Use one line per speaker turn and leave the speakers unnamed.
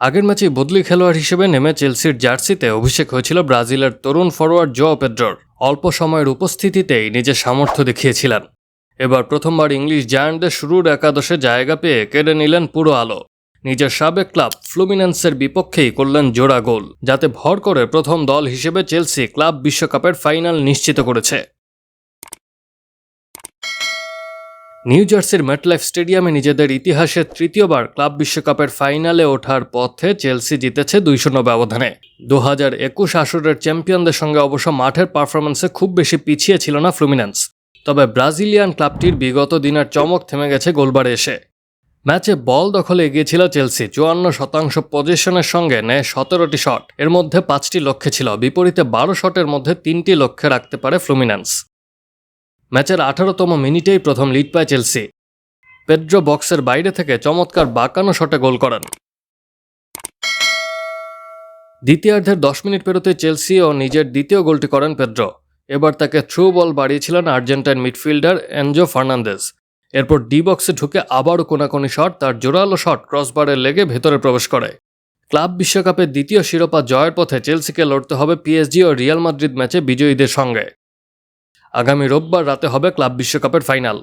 আগের ম্যাচেই বদলি খেলোয়াড় হিসেবে নেমে চেলসির জার্সিতে অভিষেক হয়েছিল ব্রাজিলের তরুণ ফরোয়ার্ড জো পেড্রোর অল্প সময়ের উপস্থিতিতেই নিজের সামর্থ্য দেখিয়েছিলেন। এবার প্রথমবার ইংলিশ জায়ান্টদের শুরুর একাদশে জায়গা পেয়ে কেড়ে নিলেন পুরো আলো। নিজের সাবেক ক্লাব ফ্লুমিনেন্সের বিপক্ষেই করলেন জোড়া গোল, যাতে ভর করে প্রথম দল হিসেবে চেলসি ক্লাব বিশ্বকাপের ফাইনাল নিশ্চিত করেছে। নিউ জার্সির মেটলাইফ স্টেডিয়ামে নিজেদের ইতিহাসে তৃতীয়বার ক্লাব বিশ্বকাপের ফাইনালে ওঠার পথে চেলসি জিতেছে দুই শূন্য ব্যবধানে। দু হাজার একুশ আসরের চ্যাম্পিয়নদের সঙ্গে অবশ্য মাঠের পারফরমেন্সে খুব বেশি পিছিয়ে ছিল না ফ্লুমিনেন্স। তবে ব্রাজিলিয়ান ক্লাবটির বিগত দিনের চমক থেমে গেছে গোলবারে এসে। ম্যাচে বল দখলে এগিয়েছিল চেলসি, চুয়ান্ন শতাংশ পজিশনের সঙ্গে নেয় সতেরোটি শট। এর মধ্যে পাঁচটি লক্ষ্যে ছিল, বিপরীতে বারো শটের মধ্যে তিনটি লক্ষ্যে রাখতে পারে ফ্লুমিনেন্স। ম্যাচের আঠারোতম মিনিটেই প্রথম লিড পায় চেলসি। পেড্রো বক্সের বাইরে থেকে চমৎকার বাঁকানো শটে গোল করেন। দ্বিতীয়ার্ধের দশ মিনিট পেরোতে চেলসি ও নিজের দ্বিতীয় গোলটি করেন পেড্রো। এবার তাকে থ্রু বল বাড়িয়েছিলেন আর্জেন্টাইন মিডফিল্ডার এনজো ফার্নান্দেজ। এরপর ডি বক্সে ঢুকে আবারও কোনাকুনি শট, তার জোরালো শট ক্রসবারে লেগে ভেতরে প্রবেশ করে। ক্লাব বিশ্বকাপের দ্বিতীয় শিরোপা জয়ের পথে চেলসিকে লড়তে হবে পিএসজি ও রিয়াল মাদ্রিদ ম্যাচে বিজয়ীদের সঙ্গে। আগামী রোববার রাতে হবে ক্লাব বিশ্বকাপের ফাইনাল।